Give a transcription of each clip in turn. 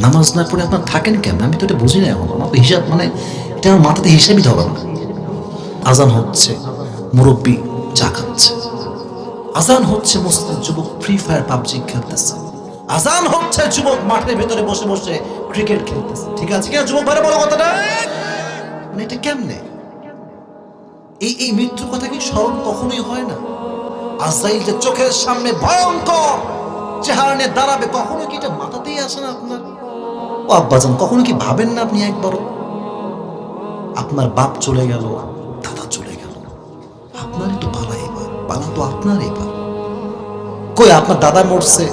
নামাজ না পড়ে আপনার থাকেন কেমন? আমি তো এটা বুঝি না এখন। আমার হিসাব মানে এটা আমার মাথাতে হিসাবই ধরে না। আজান হচ্ছে, মুরব্বী চা খাচ্ছে। আজান হচ্ছে মুসলিম যুবক ফ্রি ফায়ার পাবজি খেলতেছে। আজান হচ্ছে যুবক মাঠের ভেতরে বসে বসে ক্রিকেট খেলতেছে। ঠিক আছে কিনা যুবক ভাইরা বড় কথাটা? মানে এটা কেমনে? এই এই মৃত্যুর কথা কি স্মরণ কখনোই হয় না? আজাইল যে চোখের সামনে ভয়ঙ্কর চেহারা নিয়ে দাঁড়াবে কখনো কি এটা মাথাতেই আসে না আপনার? ও আব্বাজান, কখনো কি ভাবেন না আপনি একবার? আপনার বাপ চলে গেল, দাদা চলে গেল। আপনারই তো পালা এবার, পালা তো আপনার এবার। কই, আপনার দাদা মরছে।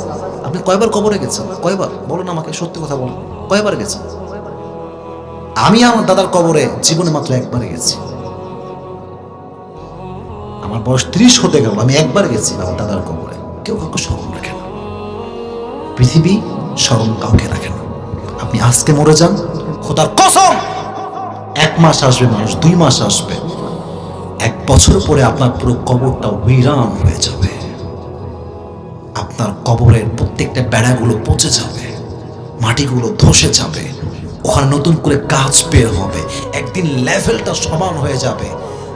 আপনি কয়বার কবরে গেছেন? কয়বার? বলুন আমাকে, সত্যি কথা বলুন। কয়বার গেছেন? আমি আমার দাদার কবরে জীবনে মাত্র একবারে গেছি। আমার বয়স ত্রিশ হতে গেল, আমি একবার গেছি আমার দাদার কবরে। কেউ কাউকে স্মরণ রাখে না। পৃথিবী স্মরণ কাউকে রাখে না। আপনি আজকে মরে যান। খোদার কসম! এক মাস আসবে মানুষ, দুই মাস আসবে। এক বছর পরে আপনার পুরো কবরটা উইরান হয়ে যাবে। আপনার কবরের প্রত্যেকটা বেড়াগুলো পচে যাবে, মাটিগুলো ধসে যাবে, ওখানে নতুন করে গাছ বের হবে, একদিন লেভেলটা সমান হয়ে যাবে।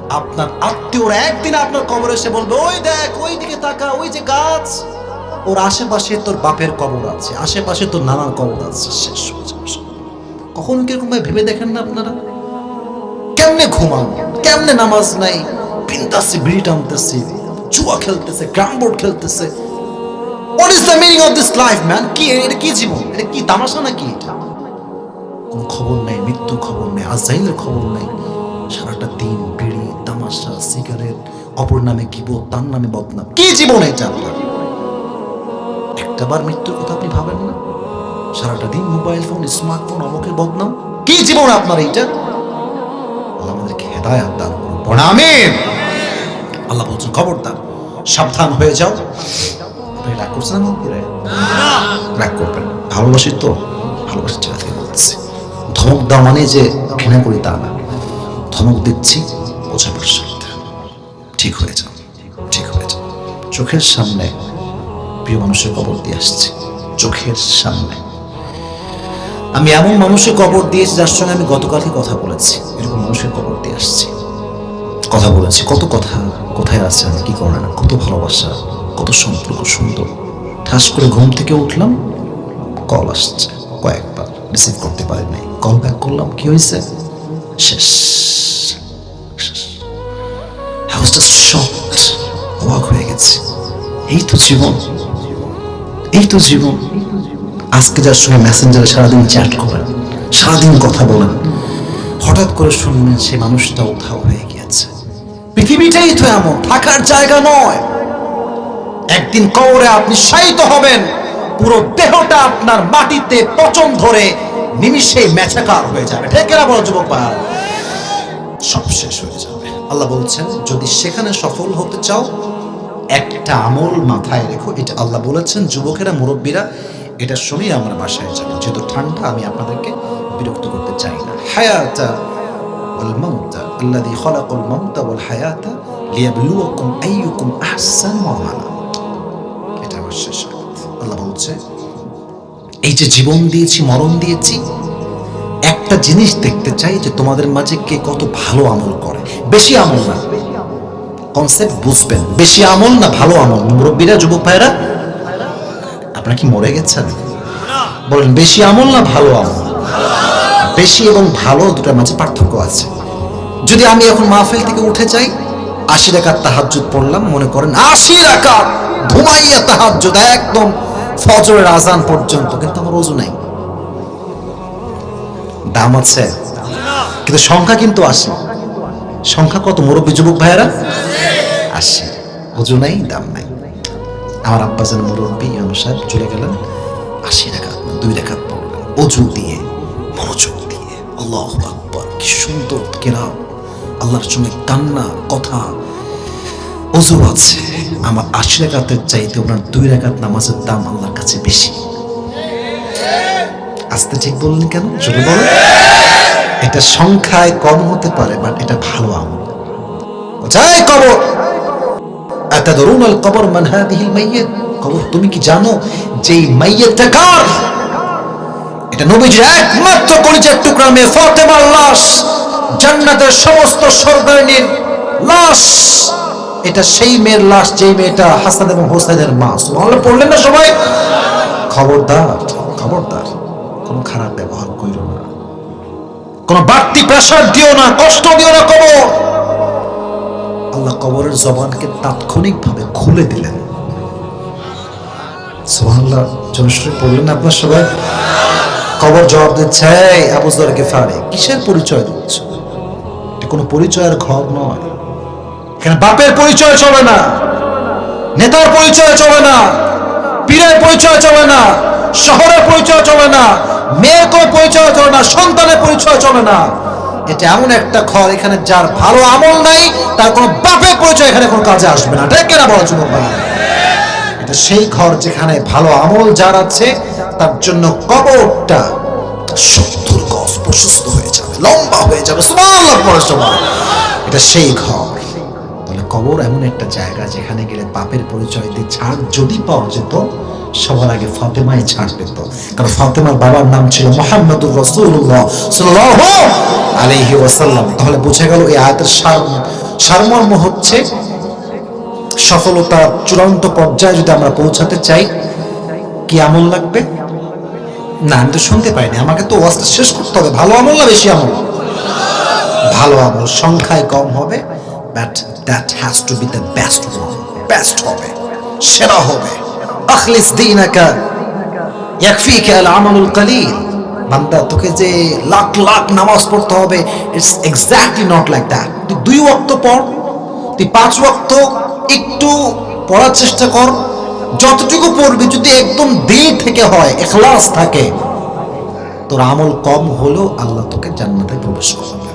আপনার আত্মীয়রা একদিন আপনার কবরে এসে বলবে, ওই দেখ ওই দিকে তাকা, ওই যে গাছ। ওর আশেপাশে তোর বাপের কবর আছে, আশেপাশে তোর নানার কবর আছে। শেষ কখনো কীরকম ভাবে ভেবে দেখেন না আপনারা? কেমনে ঘুমান? কেমনে নামাজ নাই? বিন্দাসে বিড়ি টানতেছে, জুয়া খেলতেছে গ্রাম বোর্ড খেলতেছে। What is the meaning of this life man কি, এটা কি জীবন? এটা কি তামাশা নাকি এটা? কোনো খবর নেই, মৃত্যুর খবর নেই, আজাইলের খবর নেই। সারাটা দিন বিড়ি, তামাশা, সিগারেট, অপর নামে কি তার নামে বদনাম। কি জীবন এটা আপনার? একটাবার মৃত্যুর কথা আপনি ভাবেন না? সারাটা দিন মোবাইল ফোন, স্মার্টফোন, অমুকের বদনাম। কি জীবন আপনার এইটা? আল্লাহ আমাদেরকে হেদায়াত দান করুন। আমিন। আল্লাহ বলছেন, খবরদার, সাবধান হয়ে যাও। আপনি রাগ করছেন আমার উপরে? রাগ করবেন ভালোবাসি তো জায়গা থেকে বলছি। ধমক দেওয়া মানে যে ঘৃণা করি তা না। ধমক দিচ্ছি বোঝাবার সাথে। ঠিক হয়ে যাও, ঠিক হয়ে যাও। চোখের সামনে প্রিয় মানুষের কবর দিয়ে আসছে, চোখের সামনে। আমি এমন মানুষের কবর দিয়েছি যার সঙ্গে আমি গতকালই কথা বলেছি, এরকম মানুষের কবর দিয়ে আসছি। কথা বলেছি, কত কথা, কোথায় আছে, আমি কি করে না কত ভালোবাসা, কত সম্পর্ক সুন্দর। ঠাস করে ঘুম থেকে উঠলাম, কল আসছে, কয়েকবার রিসিভ করতে পারি নাই। কল ব্যাক করলাম, কি হয়েছে? শেষ। শেষ। Just অবাক হয়ে গেছে। এই তো জীবন। এই তো জীবন। আজকে যার সঙ্গে মেসেঞ্জারে সারাদিন চ্যাট করেন, সারাদিন কথা বলেন, হঠাৎ করে শুনলেন সে মানুষটা উধাও হয়ে গিয়েছে। পৃথিবীটাই তো এমন, থাকার জায়গা নয়। একদিন কবরে আপনি শায়িত হবেন, পুরো দেহটা আপনার মাটিতে পচন ধরে নিমিষেই মেছাকার হয়ে যাবে। ঠেকেরা বড় যুবক পাহাড় সব শেষ হয়ে যাবে। আল্লাহ বলছেন, যদি সেখানে সফল হতে চাও একটা আমল মাথায় রেখো, এটা আল্লাহ বলেছেন, যুবকেরা, মুরব্বীরা, এটা শুনেই আমরা বাসায় যাব। যেহেতু ঠান্ডা, আমি আপনাদেরকে বিরক্ত করতে চাই না। হায়াতা ওয়াল মাউতা, আল্লাযী খালাকাল মাউতা ওয়াল হায়াতা লিয়াবলুয়াকুম আইয়ুকুম এটা আমার শেষ আল্লাহ বলছে, এই যে জীবন দিয়েছি, মরণ দিয়েছি, একটা জিনিস দেখতে চাই যে তোমাদের মাঝে কে কত ভালো আমল করে। বেশি আমল না। কনসেপ্ট বুঝবেন। বেশি আমল না ভালো আমল। মুরব্বীরা, যুবক ভাইরা আপনারা কি মরে গেছেন? বলেন, বেশি আমল না ভালো আমল? বেশি এবং ভালো দুটার মাঝে পার্থক্য আছে। যদি আমি এখন মাহফিল থেকে উঠে যাই, আশি রাকাত তাহাজ্জুদ পড়লাম, মনে করেন, আশি রাকাত ঘুমাইয়া তাহাজ্জুদ, একদম ফজরের আজান পর্যন্ত, কিন্তু আমার ওজু নাই। দাম আছে। কিন্তু সংখ্যা কিন্তু আসে। সংখ্যা কত মুরব্বী যুবক ভাইয়েরা? আসে ওজু নাই, দাম নাই। আমার আব্বাজান মুরব্বী অনুসার চলে গেলেন। আশি রেখাত না, দুই রেখাত পড়লেন। অজু দিয়ে, মনোযোগ দিয়ে। আল্লাহ আকবর, কি সুন্দর কেরাম আল্লাহর সঙ্গে কান্না, কথা। অজু আছে। আমার আশি রেখাতের চাইতে ওনার দুই রেখাত নামাজের দাম আল্লাহর কাছে বেশি। আস্তে ঠিক বললেন কেন? জোরে বলেন। এটা সংখ্যায় কম হতে পারে বাট এটা ভালো আমল। যাই কবর? আতাদরুন আল কবর মান হাদিহিল মাইয়িত? কবর তুমি কি জানো যে এই মাইয়িতটা কার? এটা নবীজির একমাত্র কলিজার টুকরা মেয়ে ফাতেমার লাশ, জান্নাতের সমস্ত সরদারিনীর লাশ। এটা সেই মেয়ের লাশ যেই মেয়েটা হাসান এবং হোসেনের মা। সুবহানাল্লাহ, পড়লেন না সবাই? খবরদার খবরদার। কোনো খারাপ ব্যবহার কইরো না। কোনো বাড়তি প্রেশার দিও না, কষ্ট দিও না কবর। আল্লাহ কবরের জবানকে তাৎক্ষণিকভাবে খুলে দিলেন। জনশ্রী আপনার সবাই? কবর জবাব দিচ্ছে, "এই, আবু যর কিসের পরিচয় দিচ্ছ? এটা কোনো পরিচয়ের ঘর নয়। এখানে বাপের পরিচয় চলে না, নেতার পরিচয় চলে না, পীরের পরিচয় চলে না, শহরের পরিচয় চলে না চলে না সন্তানের পরিচয় চলে না। এটা এমন একটা ঘর এখানে যার ভালো আমল নাই, তার কোনো বাপের পরিচয় এখানে কোনো কাজে আসবে না। ঠিক কেনা বলা ভাই এটা সেই ঘর যেখানে ভালো আমল যার আছে, তার জন্য কবরটা সত্তর গজ প্রশস্ত হয়ে যাবে, লম্বা হয়ে যাবে। এটা সেই ঘর। তাহলে কবর এমন একটা জায়গা যেখানে গেলে পাপের পরিচয় দিয়ে ছাড় যদি পাওয়া যেত সবার আগে ফাতেমাই ছাড় পেত কারণ ফাতেমার বাবার নাম ছিল মোহাম্মদুর রসুল্লাহ সাল্লাল্লাহু আলাইহি ওয়াসাল্লাম। তাহলে বুঝে গেল এই আয়াতের সার সারমর্ম হচ্ছে সফলতার চূড়ান্ত পর্যায়ে যদি আমরা পৌঁছাতে চাই, কি আমল লাগবে? না, আমি তো শুনতে পাইনি। আমাকে তো ওয়াজটা শেষ করতে হবে। ভালো আমল না বেশি আমল? ভালো আমল। সংখ্যায় কম হবে but that has to be the best best হবে। সেরা হবে। আখলিস ইয়াকফিকা আল আমালুল বান্দা, তোকে যে লাখ লাখ নামাজ পড়তে হবে it's exactly not like that তুই দুই ওয়াক্ত পড়, তুই পাঁচ ওয়াক্ত একটু পড়ার চেষ্টা কর। যতটুকু পড়বি, যদি একদম দিল থেকে হয়, এখলাস থাকে, তোর আমল কম হলেও আল্লাহ তোকে জান্নাতে প্রবেশ করাবে।